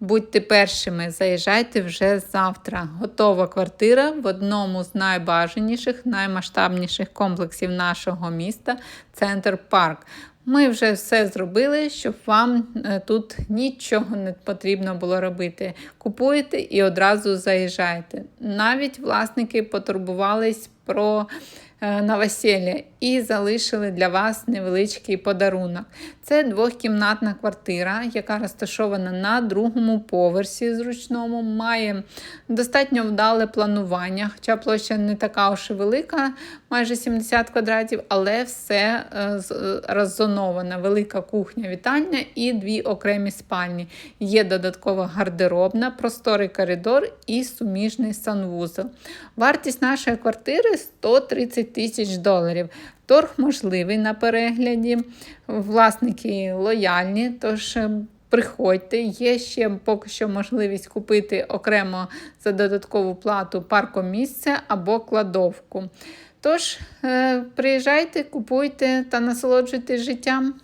Будьте першими, заїжджайте вже завтра. Готова квартира в одному з найбажаніших, наймасштабніших комплексів нашого міста Центр Парк. Ми вже все зробили, щоб вам е, тут нічого не потрібно було робити. Купуєте і одразу заїжджаєте. Навіть власники потурбувались про е, новосілля і залишили для вас невеличкий подарунок. Це двохкімнатна квартира, яка розташована на другому поверсі зручному, має достатньо вдале планування, хоча площа не така уж і велика, майже 70 квадратів, але все е, е, роззонована. Велика кухня, вітальня і дві окремі спальні. Є додаткова гардеробна, просторий коридор і суміжний санвузол. Вартість нашої квартири 130 тисяч доларів. Торг можливий на перегляді. Власники лояльні, тож е, приходьте. Є ще поки що можливість купити окремо за додаткову плату паркомісце або кладовку. Тож, е, приїжджайте, купуйте та насолоджуйтесь життям.